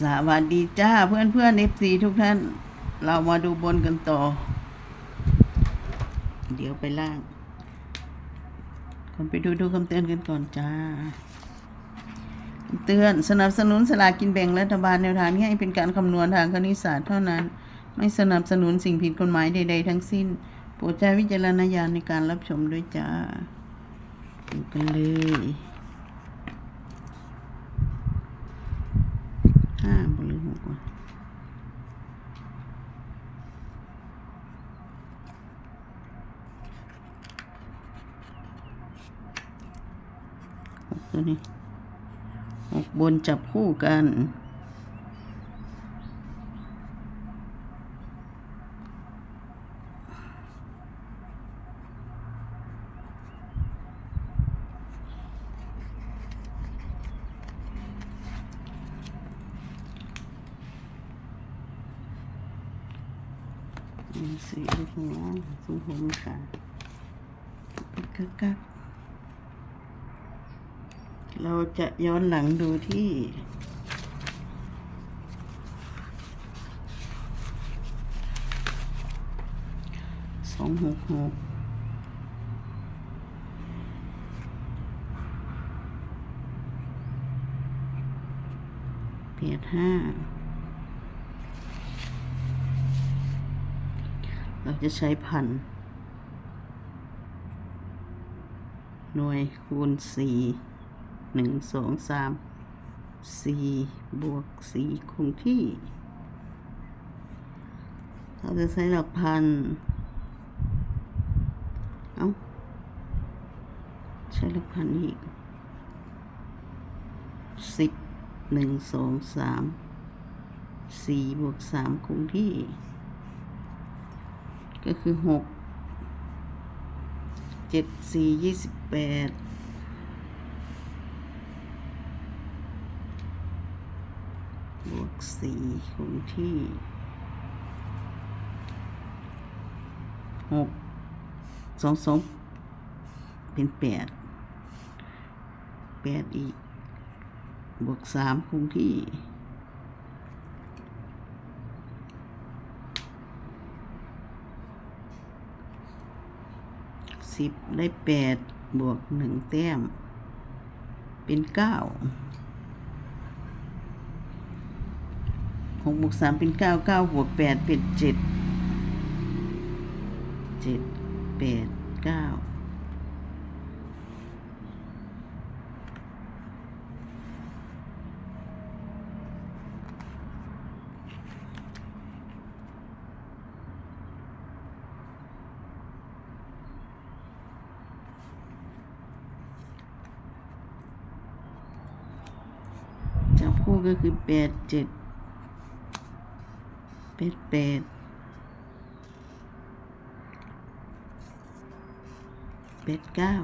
สวัสดีจ้าเพื่อนเพื่อนเอฟซีทุกท่าน เรามาดูบนกันต่อ เดี๋ยวไปล่างคนไปดูดูคำเตือนกันก่อนจ้าเตือนสนับสนุนสลากกินแบ่งรัฐบาลแนวทางนี้ให้เป็นการคำนวณทางคณิตศาสตร์เท่านั้น ไม่สนับสนุนสิ่งผิดกฎหมายใด ๆ ทั้งสิ้น โปรดใช้วิจารณญาณในการรับชมด้วยจ้าดูกันเลยห้าบหรือหกวะหก ตัวนี้หกบนจับคู่กันสีลูกหัวสูงผมค่ะกักกัก เราจะย้อนหลังดูที่ สองหกหกเปียดห้า เราจะใช้พัน หน่วยคูณสี่ หนึ่งสองสามสี่บวกสี่คงที่ เราจะใช้หลักพัน เอาใช้หลักพันอีกสิบหนึ่งสองสามสี่บวกสามคงที่ ก็คือหกเจ็ดสี่ยี่สิบแปด กสี่คงที่หกสองสองเป็นแปดแปดอีก บวกสามคงที่สิบได้แปดบวกหนึ่งแต้ม เป็นเก้า หกบวกสามเป็นเก้าเก้าบวกแปดเป็นเจ็ดเจ็ดแปดเก้าจับคู่ก็คือแปดเจ็ด แปดแปดแปดเก้า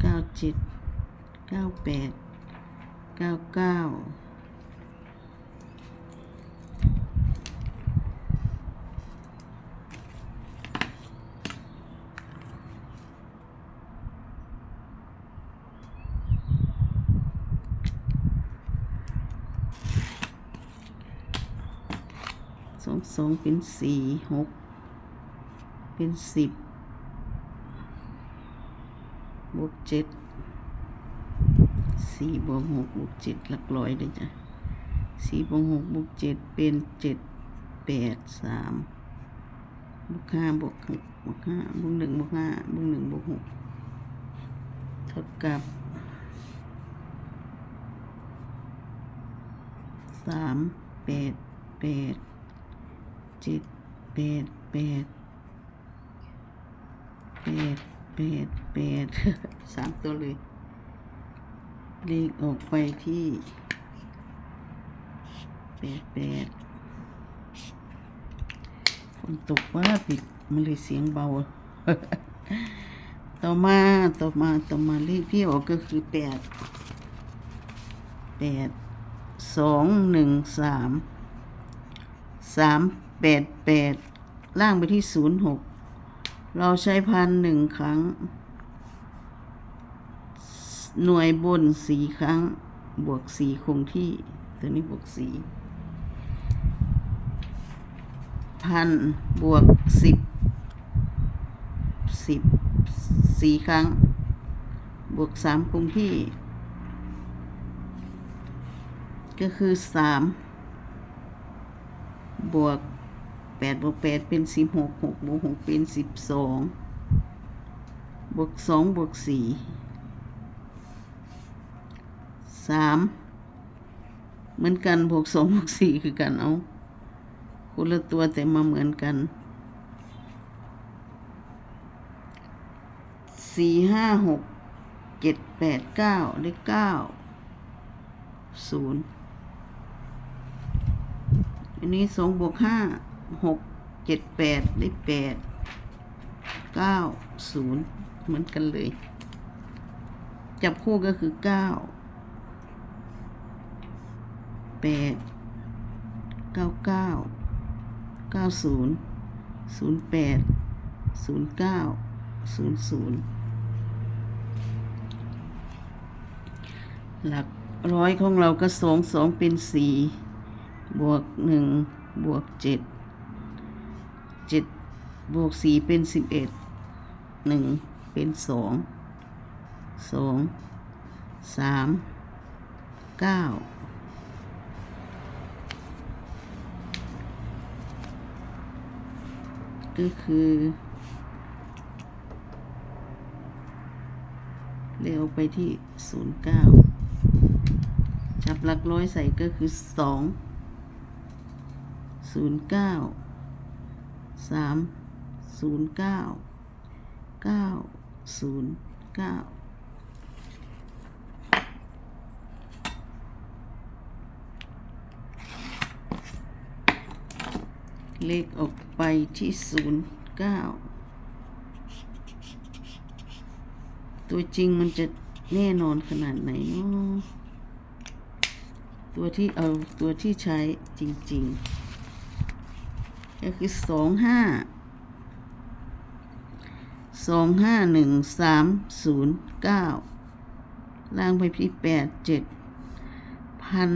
เก้าเจ็ดเก้าแปดเก้าเก้า องสองเป็นสี่หกเป็นสิบบวกเจ็ดสี่บวกหกบวกเจ็ดหลักร้อยเลยจ้ะสี่บวกหกบวกเจ็ดเป็นเจ็ดแปดสามบวกห้าบวกหกบวกห้าบวกหนึ่งบวกห้าบวกหนึ่งบวกหกเท่ากับสามแปดแปด เจ็ดแปดแปดแปดแปดแปดสามตัวเลยเลขออกไปที่แปดแปดฝนตกว่าปิดมันเลยเสียงเบา ต่อมาต่อมาต่อมาเลขที่ออกก็คือแปดแปดสองหนึ่งสามสาม แปดแปดล่างไปที่ศูนย์หกเราใช้พันหนึ่งครั้ง หน่วยบนสี่ครั้ง บวกสี่คงที่ตัวนี้บวกสี่พันบวกสิบสิบสี่ครั้ง บวกสามคงที่ ก็คือสามบวก แปดบวกแปดเป็นสิบหกหกบวกหกเป็นสิบสองบวกสองบวกสี่สามเหมือนกันบวกสองบวกสี่คือกันเอาคนละตัวแต่มาเหมือนกันสี่ห้าหกเจ็ดแปดเก้าเลขเก้าศูนย์อันนี้สองบวกห้า หกเจ็ดแปดเลขแปดเก้าศูนย์เหมือนกันเลย จับคู่ก็คือเก้าแปดเก้าเก้าเก้าศูนย์ศูนย์แปดศูนย์เก้าศูนย์ศูนย์หลักร้อยของเราก็สองสองเป็นสี่บวกหนึ่งบวกเจ็ด เจ็ดบวกสี่เป็นสิบเอ็ดหนึ่งเป็นสองสองสามเก้าก็คือเร็วไปที่ศูนย์เก้าจับหลักร้อยใส่ก็คือสองศูนย์เก้า สามศูนย์เก้าเก้าศูนย์เก้าเลขออกไปที่ศูนย์เก้าตัวจริงมันจะแน่นอนขนาดไหนเนาะตัวที่เอาตัวที่ใช้จริง ๆ ก็คือสองห้าสองห้าหนึ่งสามศูนย์เก้าล่างไปที่แปดเจ็ดพัน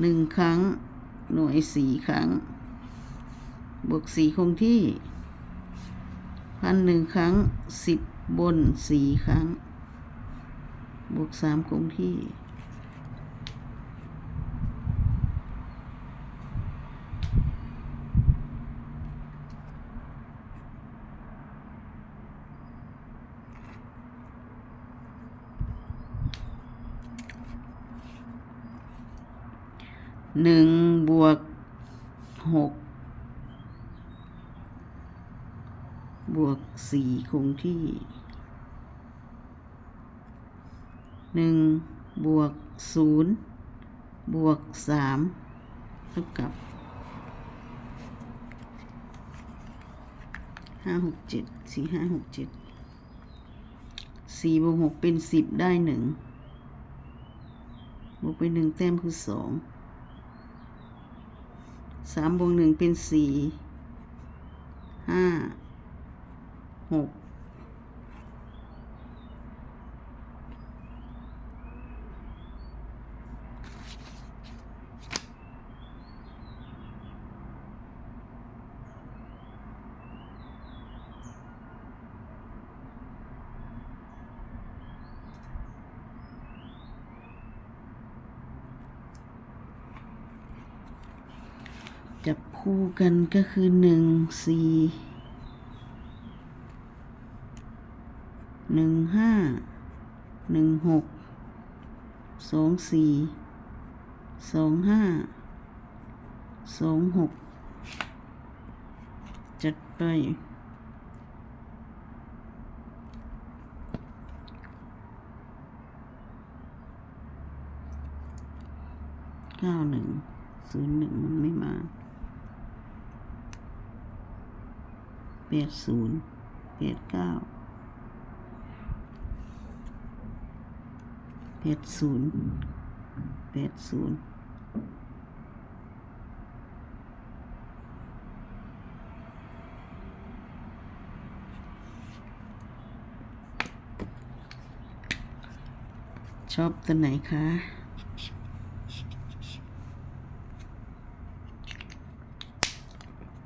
หนึ่งครั้ง หน่วยสี่ครั้ง บวกสี่คงที่พันหนึ่งครั้งสิบบนสี่ครั้ง บวกสามคงที่ หนึ่งบวกหกบวกสี่คงที่หนึ่งบวกศูนย์บวกสามเท่ากับห้าหกเจ็ดสี่ห้าหกเจ็ดสี่บวกหกเป็นสิบได้หนึ่งบวกไปหนึ่งแต้มคือสอง สามบวกหนึ่งเป็นสี่ห้าหก จับคู่กันก็คือหนึ่งสี่หนึ่งห้าหนึ่งหกสองสี่สองห้าสองหกจัดไปเก้าหนึ่งศูนย์หนึ่งมันไม่มา แปดศูนย์แปดเก้าแปดศูนย์แปดศูนย์ชอบตัวไหนคะ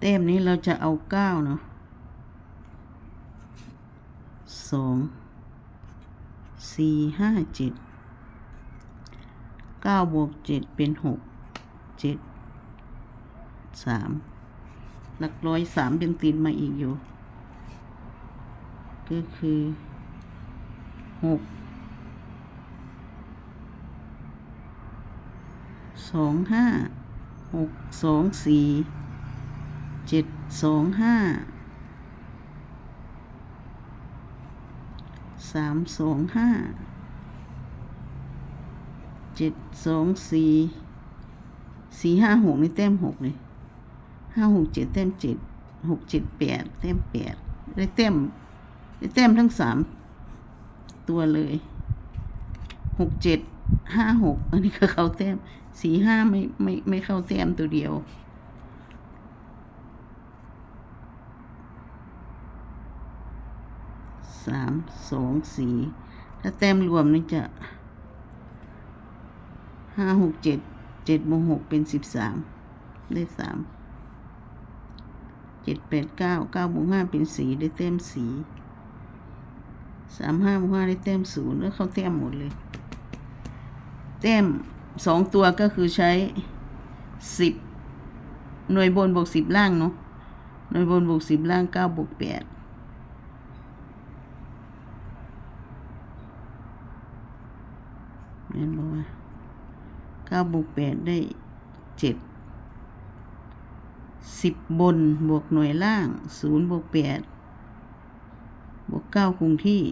เต็มนี้เราจะเอาเก้าเนาะ สองสี่ห้าเจ็ดเก้าบวกเจ็ดเป็นหกเจ็ดสามหลักร้อยสามยังตีนมาอีกอยู่ ก็คือหกสองห้าหกสองสี่เจ็ดสองห้า สามสองห้าเจ็ดสองสี่สี่ห้าหกนี่แต้มหกเลยห้าหกเจ็ดแต้มเจ็ดหกเจ็ดแปดแต้มแปดได้แต้มได้แต้มทั้งสามตัวเลยหกเจ็ดห้าหกอันนี้ก็เข้าแต้มสี่ห้าไม่ไม่ไม่เข้าแต้มตัวเดียว สามสองสี่ถ้าแต้มรวมนี่จะห้าหกเจ็ดเจ็ดบวกหกเป็นสิบสามได้สามเจ็ดแปดเก้าเก้าบวกห้าเป็นสี่ได้แต้มสี่สามห้าบวกห้าได้แต้มศูนย์แล้วเขาแต้มหมดเลยแต้มสองตัวก็คือใช้สิบหน่วยบนบวกสิบล่างเนาะหน่วยบนบวกสิบล่างเก้าบวกแปด เห็นบอกว่า เก้าบวกแปดได้เจ็ดสิบบนบวกหน่วยล่างศูนย์บวกแปดบวกเก้าคงที่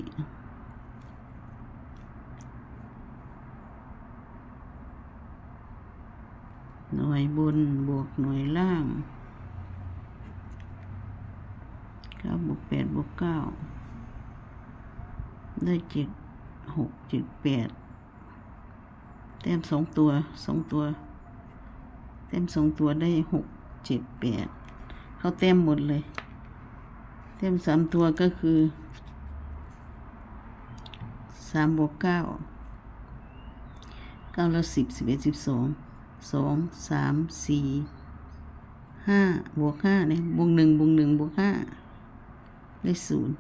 หน่วยบนบวกหน่วยล่างเก้าบวกแปดบวกเก้าได้เจ็ดหกเจ็ดแปด แต้มสองตัวสองตัว แต้มสองตัวได้หกเจ็ดแปดเขาแต้มหมดเลย แต้มสามตัวก็คือสามบวกเก้าเก้าแล้วสิบสิบเอ็ดสิบสองสองสามสี่ห้าบวกห้าเนี่ยบวกหนึ่งบวกหนึ่งบวกห้าได้ศูนย์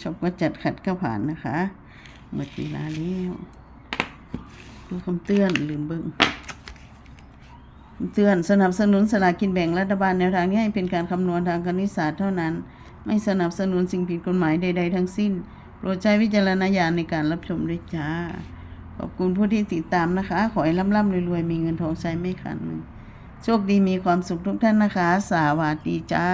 ชอบก็จัดขัดก็ผ่านนะคะหมดเวลาแล้ว ดูคำเตือนลืมเบิ้งเตือนสนับสนุนสลากกินแบ่งรัฐบาลแนวทางนี้ให้เป็นการคำนวณทางคณิตศาสตร์เท่านั้น ไม่สนับสนุนสิ่งผิดกฎหมายใด ๆ ทั้งสิ้น โปรดใช้วิจารณญาณในการรับชมด้วยจ้า ขอบคุณผู้ที่ติดตามนะคะ ขอให้ร่ำๆรวยๆ มีเงินทองใช้ไม่ขาดมือโชคดีมีความสุขทุกท่านนะคะ สวัสดีจ้า